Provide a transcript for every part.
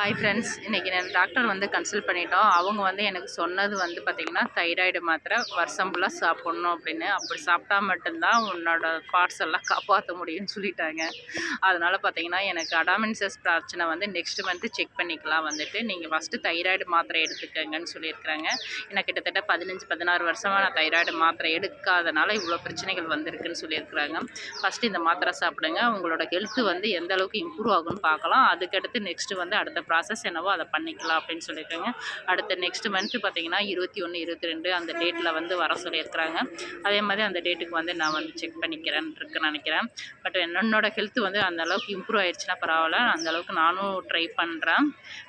Hi friends இன்றைக்கி நான் doctor வந்து கன்சல்ட் பண்ணிட்டோம். அவங்க வந்து எனக்கு சொன்னது வந்து பார்த்திங்கன்னா தைராய்டு மாத்திரை வருஷம் ஃபுல்லாக சாப்பிட்ணும் அப்படின்னு. அப்படி சாப்பிட்டா மட்டும்தான் உன்னோட பார்ட்ஸ் எல்லாம் காப்பாற்ற முடியும்னு சொல்லிட்டாங்க. அதனால் பார்த்திங்கன்னா எனக்கு அடாமின்சஸ் பிரச்சனை வந்து நெக்ஸ்ட் மந்த்து செக் பண்ணிக்கலாம் வந்துட்டு. நீங்கள் ஃபஸ்ட்டு தைராய்டு மாத்திரை எடுத்துக்கங்கன்னு சொல்லியிருக்கிறாங்க. எனக்கு கிட்டத்தட்ட பதினஞ்சு பதினாறு வருஷமாக நான் தைராய்டு மாத்திரை எடுக்காதனால இவ்வளோ பிரச்சனைகள் வந்திருக்குன்னு சொல்லியிருக்கிறாங்க. ஃபஸ்ட்டு இந்த மாத்திரை சாப்பிடுங்க. உங்களோட ஹெல்த்து வந்து எந்த அளவுக்கு இம்ப்ரூவ் ஆகும்னு பார்க்கலாம். அதுக்கடுத்து நெக்ஸ்ட்டு வந்து அடுத்த ப்ராசஸ் என்னவோ அதை பண்ணிக்கலாம் அப்படின்னு சொல்லியிருக்காங்க. அடுத்த நெக்ஸ்ட் மந்த்து பார்த்தீங்கன்னா இருபத்தி ஒன்று இருபத்தி ரெண்டு அந்த டேட்டில் வந்து வர சொல்லியிருக்கிறாங்க. அதே மாதிரி அந்த டேட்டுக்கு வந்து நான் வந்து செக் பண்ணிக்கிறேன் இருக்குன்னு நினைக்கிறேன். பட் என்னோட ஹெல்த் வந்து அந்த அளவுக்கு இம்ப்ரூவ் ஆயிடுச்சுன்னா பரவாயில்ல. அந்த அளவுக்கு நானும் ட்ரை பண்ணுறேன்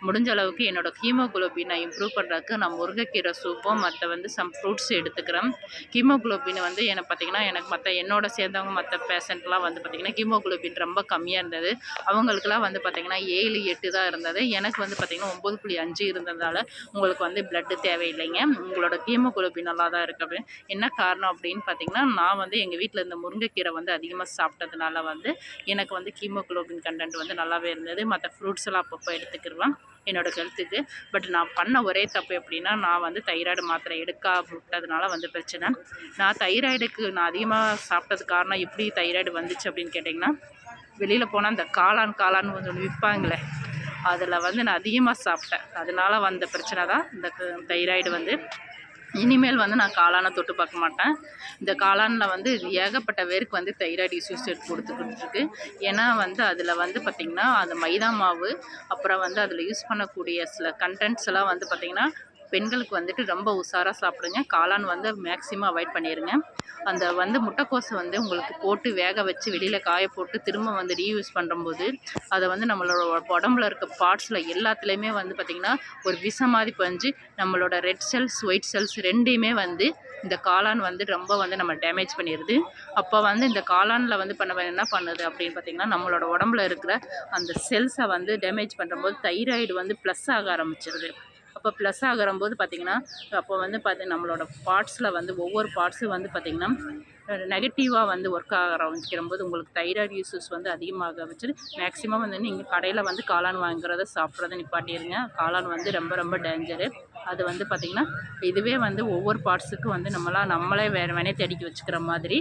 முடிஞ்ச அளவுக்கு என்னோடய ஹீமோகுளோபினை இம்ப்ரூவ் பண்ணுறதுக்கு நான் முருங்கைக்கீரை சூப்பும் மற்ற வந்து சம் ஃப்ரூட்ஸ் எடுத்துக்கிறேன். ஹீமோகுளோபின் வந்து எனக்கு பார்த்திங்கன்னா எனக்கு மற்ற என்னோட சேர்ந்தவங்க மற்ற பேஷண்ட்லாம் வந்து பார்த்திங்கன்னா ஹீமோகுளோபின் ரொம்ப கம்மியாக இருந்தது. அவங்களுக்குலாம் வந்து பார்த்திங்கன்னா ஏழு எட்டு தான் இருந்தது. எனக்கு வந்து பார்த்திங்கன்னா ஒம்பது புள்ளி அஞ்சு இருந்ததால் உங்களுக்கு வந்து பிளட்டு தேவையில்லைங்க. உங்களோட ஹீமோகுளோபின் நல்லா தான் இருக்குது அப்படின்னு. என்ன காரணம் அப்படின்னு பார்த்திங்கன்னா நான் வந்து எங்கள் வீட்டில் இந்த முருங்கைக்கீரை வந்து அதிகமாக சாப்பிட்டதுனால வந்து எனக்கு வந்து ஹீமோகுளோபின் கண்டென்ட் வந்து நல்லாவே இருந்தது. மற்ற ஃப்ரூட்ஸ் எல்லாம் அப்பப்போ எடுத்துக்கிடுவேன் என்னோடய ஹெல்த்துக்கு பட் நான் பண்ண ஒரே தப்பு எப்படின்னா நான் வந்து தைராய்டு மாத்திரை எடுக்கா விட்டதுனால வந்து பிரச்சனை. நான் தைராய்டுக்கு நான் அதிகமாக சாப்பிட்டது காரணம் எப்படி தைராய்டு வந்துச்சு அப்படின்னு கேட்டிங்கன்னா வெளியில் போனால் அந்த காளான் காளான் கொஞ்சம் விற்பாங்களே அதில் வந்து நான் அதிகமாக சாப்பிட்டேன். அதனால் வந்த பிரச்சனை தான் இந்த தைராய்டு வந்து. இனிமேல் வந்து நான் காளானை தொட்டு பார்க்க மாட்டேன். இந்த காளானில் வந்து ஏகப்பட்ட பேருக்கு வந்து தைராய்டு இஷ்யூஸ் எடுத்து கொடுத்துக்கிட்டு ஏன்னா வந்து அதில் வந்து பார்த்திங்கன்னா அந்த மைதா மாவு அப்புறம் வந்து அதில் யூஸ் பண்ணக்கூடிய சில கண்டென்ட்ஸ் எல்லாம் வந்து பார்த்திங்கன்னா பெண்களுக்கு வந்துட்டு ரொம்ப உஷாராக சாப்பிடுங்க. காளான் வந்து மேக்ஸிமம் அவாய்ட் பண்ணிடுங்க அந்த வந்து முட்டைக்கோசை வந்து உங்களுக்கு போட்டு வேக வச்சு வெளியில் காய போட்டு திரும்ப வந்து ரீயூஸ் பண்ணும்போது அதை வந்து நம்மளோட உடம்புல இருக்க பார்ட்ஸில் எல்லாத்துலேயுமே வந்து பார்த்திங்கன்னா ஒரு விஷம் மாதிரி பஞ்சு. நம்மளோட ரெட் செல்ஸ் ஒயிட் செல்ஸ் ரெண்டையுமே வந்து இந்த காளான் வந்து ரொம்ப வந்து நம்ம டேமேஜ் பண்ணிடுது அப்போ வந்து இந்த காளானில் வந்து பண்ண என்ன பண்ணுது அப்படின்னு பார்த்திங்கன்னா நம்மளோட உடம்புல இருக்கிற அந்த செல்ஸை வந்து டேமேஜ் பண்ணும்போது தைராய்டு வந்து ப்ளஸ் ஆக ஆரம்பிச்சிருது. அப்போ ப்ளஸ் ஆகிறம்போது பார்த்திங்கன்னா அப்போ வந்து பார்த்து நம்மளோட பார்ட்ஸில் வந்து ஒவ்வொரு பார்ட்ஸும் வந்து பார்த்திங்கன்னா நெகட்டிவாக வந்து ஒர்க் ஆக ஆரம்பிக்கிற போது உங்களுக்கு தைராய்டு யூசஸ் வந்து அதிகமாக வச்சுட்டு மேக்ஸிமம் வந்து நீங்கள் கடையில் வந்து காளான் வாங்குறத சாப்பிட்றத நிப்பாட்டிடுங்க காளான் வந்து ரொம்ப ரொம்ப டேஞ்சரு அது வந்து பார்த்திங்கன்னா இதுவே வந்து ஒவ்வொரு பார்ட்ஸுக்கும் வந்து நம்மளாம் நம்மளே வேறு வேணே தேடிக்கி வச்சுக்கிற மாதிரி.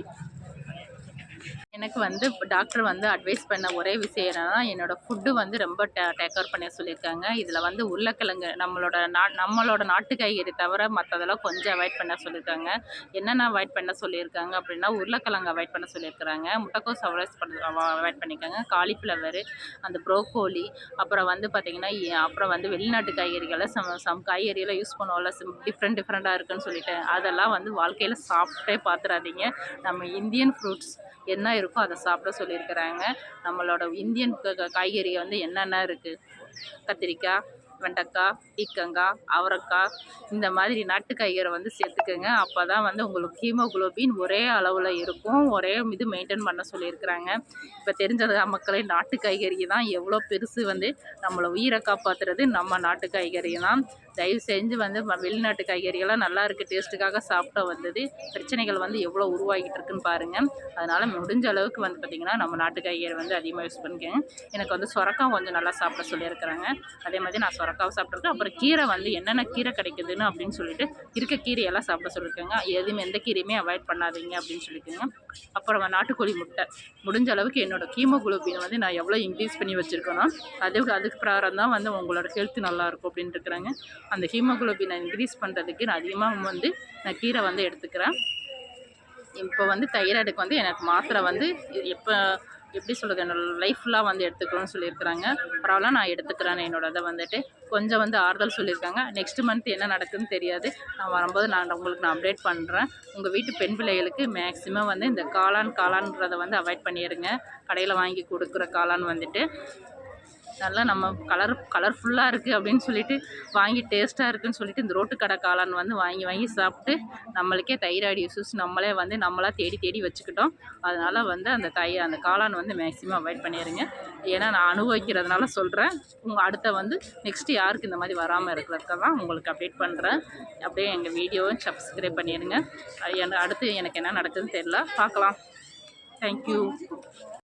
எனக்கு வந்து டாக்டர் வந்து அட்வைஸ் பண்ண ஒரே விஷயம் என்னென்னா என்னோடய ஃபுட்டு வந்து ரொம்ப டே டேக்கர் பண்ண சொல்லியிருக்காங்க. இதில் வந்து உருளைக்கிழங்கு நம்மளோட நா நம்மளோட நாட்டு காய்கறி தவிர மற்றதெல்லாம் கொஞ்சம் அவாய்ட் பண்ண சொல்லியிருக்காங்க. என்னென்ன அவாய்ட் பண்ண சொல்லியிருக்காங்க அப்படின்னா உருளைக்கிழங்கு அவாய்ட் பண்ண சொல்லியிருக்கிறாங்க. முட்டைக்கோஸ் அவாய்ட் பண்ண அவாய்ட் பண்ணியிருக்காங்க. காலிஃப்ளவர் அந்த ப்ரோக்கோலி அப்புறம் வந்து பார்த்திங்கன்னா அப்புறம் வந்து வெளிநாட்டு காய்கறிகளை சம் சம் காய்கறியெல்லாம் யூஸ் பண்ணுவோம்ல டிஃப்ரெண்ட் டிஃப்ரெண்ட்டாக இருக்குன்னு சொல்லிட்டு அதெல்லாம் வந்து வாழ்க்கையில் சாப்பிட்டே பார்த்துடாதீங்க நம்ம இந்தியன் ஃப்ரூட்ஸ் என்ன இருக்கும் இருக்கோ அதை சாப்பிட சொல்லியிருக்கிறாங்க. நம்மளோட இந்தியன் காய்கறி வந்து என்னென்ன இருக்குது கத்திரிக்காய் வெண்டைக்காய் பீக்கங்காய் அவரைக்காய் இந்த மாதிரி நாட்டு காய்கறி வந்து சேர்த்துக்கோங்க. அப்போ தான் வந்து உங்களுக்கு ஹீமோகுளோபின் ஒரே அளவில் இருக்கும். ஒரே இது மெயின்டைன் பண்ண சொல்லியிருக்கிறாங்க. இப்போ தெரிஞ்சது மக்களே நாட்டு காய்கறி தான் எவ்வளோ பெருசு வந்து நம்மளை உயிரை காப்பாற்றுறது நம்ம நாட்டு காய்கறி தான். தயவு செஞ்சு வந்து வெளிநாட்டு காய்கறிகள்லாம் நல்லா இருக்குது டேஸ்ட்டுக்காக சாப்பிட்டா வந்தது. பிரச்சனைகள் வந்து எவ்வளோ உருவாகிட்டு இருக்குன்னு பாருங்கள் அதனால் முடிஞ்ச அளவுக்கு வந்து பார்த்திங்கன்னா நம்ம நாட்டு காய்கறி வந்து அதிகமாக யூஸ் பண்ணிக்கோங்க. எனக்கு வந்து சுரக்கம் கொஞ்சம் நல்லா சாப்பிட சொல்லியிருக்கிறாங்க. அதே மாதிரி நான் சொரக்காவை சாப்பிட்ருக்கேன் அப்புறம் கீரை வந்து என்னென்ன கீரை கிடைக்குதுன்னு அப்படின்னு சொல்லிட்டு இருக்க கீரையெல்லாம் சாப்பிட சொல்லியிருக்காங்க. எதுவுமே எந்த கீரையுமே அவாய்ட் பண்ணாதீங்க அப்படின்னு சொல்லியிருக்கேங்க. அப்புறம் நாட்டுக்கோழி முட்டை. முடிஞ்ச அளவுக்கு என்னோடய கீமோகுளோபின் வந்து நான் எவ்வளோ இன்க்ரீஸ் பண்ணி வச்சுருக்கேனோ அதுக்கு அதுக்கு பிரகாரம் தான் வந்து உங்களோட ஹெல்த் நல்லாயிருக்கும் அப்படின்ட்டு இருக்கிறாங்க. அந்த ஹீமோகுளோபினை இன்க்ரீஸ் பண்ணுறதுக்கு நான் அதிகமாக வந்து நான் கீரை வந்து எடுத்துக்கிறேன். இப்போ வந்து தைராய்டுக்கு வந்து எனக்கு மாத்திரை வந்து எப்போ எப்படி சொல்கிறது என்னோட லைஃப்லாம் வந்து எடுத்துக்கணும்னு சொல்லியிருக்கிறாங்க. பரவாயில்ல நான் எடுத்துக்கிறேன் என்னோட இதை வந்துட்டு கொஞ்சம் வந்து ஆறுதல் சொல்லியிருக்காங்க. நெக்ஸ்ட் மந்த் என்ன நடக்குதுன்னு தெரியாது. நான் வரும்போது நான் உங்களுக்கு நான் அப்டேட் பண்ணுறேன் உங்கள் வீட்டு பெண் பிள்ளைகளுக்கு மேக்ஸிமம் வந்து இந்த காளான் காளான்றதை வந்து அவாய்ட் பண்ணிடுங்க கடையில் வாங்கி கொடுக்குற காளான் வந்துட்டு. நல்லா நம்ம கலர் கலர்ஃபுல்லாக இருக்குது அப்படின்னு சொல்லிட்டு வாங்கி டேஸ்ட்டாக இருக்குதுன்னு சொல்லிட்டு இந்த ரோட்டு கடை காளான் வந்து வாங்கி வாங்கி சாப்பிட்டு நம்மளுக்கே தைராய்டு இஷ்யூஸ் நம்மளே வந்து நம்மளாக தேடி தேடி வச்சுக்கிட்டோம். அதனால் வந்து அந்த தை அந்த காளான் வந்து மேக்ஸிமம் அவாய்ட் பண்ணிடுங்க ஏன்னா நான் அனுபவிக்கிறதுனால சொல்கிறேன் உங்கள் அடுத்த வந்து நெக்ஸ்ட்டு யாருக்கு இந்த மாதிரி வராமல் இருக்கிறதுக்கு தான் உங்களுக்கு அப்டேட் பண்ணுறேன் அப்படியே எங்கள் வீடியோவும் சப்ஸ்கிரைப் பண்ணிடுங்க. அடுத்து எனக்கு என்ன நடக்குதுன்னு தெரியல. பார்க்கலாம். தேங்க்யூ